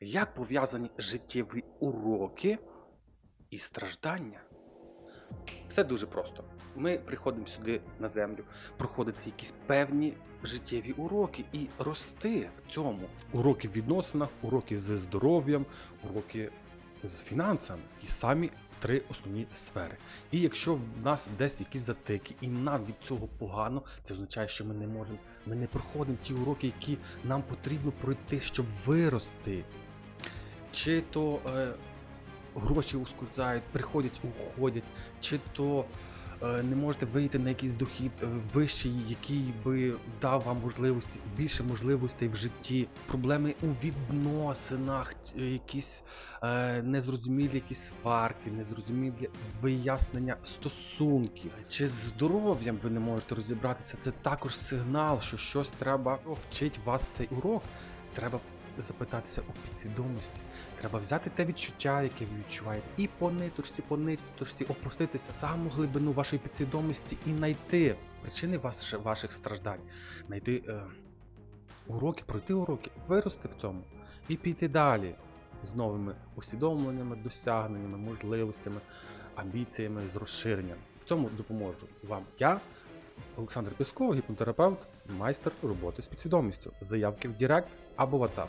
Як пов'язані життєві уроки і страждання? Все дуже просто. Ми приходимо сюди на землю, проходити якісь певні життєві уроки і рости в цьому. Уроки в відносинах, уроки з здоров'ям, уроки з фінансами. І самі три основні сфери. І якщо в нас десь якісь затики, і нам від цього погано, це означає, що ми не можемо, ми не проходимо ті уроки, які нам потрібно пройти, щоб вирости. Чи то е, гроші ускользають, приходять, уходять, чи то е, не можете вийти на якийсь дохід е, вищий, який би дав вам можливості, більше можливостей в житті, проблеми у відносинах, якісь е, незрозумілі якісь сварки, незрозумілі вияснення стосунків. Чи з здоров'ям ви не можете розібратися? Це також сигнал, що щось треба вчить вас цей урок. Треба запитатися у підсвідомості. Треба взяти те відчуття, яке ви відчуваєте, і по ниточці, по ниточці опуститися в саму глибину вашої підсвідомості і знайти причини ваших, страждань, знайти е, уроки, пройти уроки, вирости в цьому і піти далі з новими усвідомленнями, досягненнями, можливостями, амбіціями, з розширенням. В цьому допоможу вам я, Олександр Пісков, гіпнотерапевт, майстер роботи з підсвідомістю. Заявки в Директ або WhatsApp.